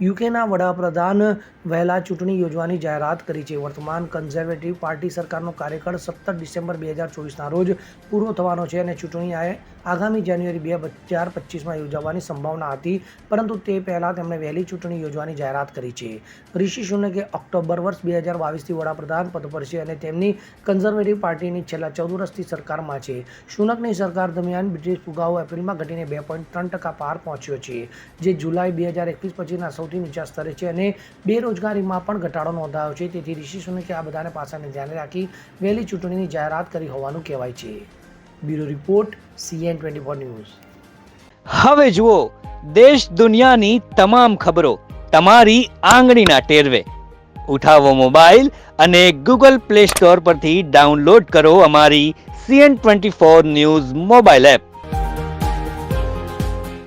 યુકેના વડાપ્રધાન વહેલા ચૂંટણી યોજવાની જાહેરાત કરી છે. વર્તમાન કન્ઝર્વેટિવ પાર્ટી સરકારનો કાર્યકાળ સત્તર ડિસેમ્બર બે હજાર ચોવીસના રોજ પૂરો થવાનો છે અને ચૂંટણી આગામી જાન્યુઆરી બે હજાર પચીસમાં યોજાવાની સંભાવના હતી, પરંતુ તે પહેલાં તેમણે વહેલી ચૂંટણી યોજવાની જાહેરાત કરી છે. ઋષિ સુનકે ઓક્ટોબર વર્ષ બે હજાર બાવીસથી વડાપ્રધાન પદ પર છે અને તેમની કન્ઝર્વેટિવ પાર્ટીની છેલ્લા ચૌદ વર્ષથી સરકારમાં છે. સુનકની સરકાર દરમિયાન બ્રિટિશ ફુગાવો એપ્રિલમાં ઘટીને બે પોઈન્ટ ત્રણ ટકા પાર પહોંચ્યો છે, જે જુલાઈ બે હજાર એકવીસ પછીના સૌથી નીચા સ્તરે છે અને બેરોજગારીમાં પણ ઘટાડો નોંધાયો છે. તેથી ઋષિ સુનકે આ બધાને પાસાને ધ્યાને રાખી વહેલી ચૂંટણીની જાહેરાત કરી હોવાનું કહેવાય છે. Bureau report, CN twenty four news. હવે જુઓ, દેશ દુનિયાની તમામ ખબરો તમારી આંગળીના ટેરવે. ઉઠાવો મોબાઈલ અને ગૂગલ પ્લે સ્ટોર પરથી ડાઉનલોડ કરો અમારી CN twenty four news mobile app.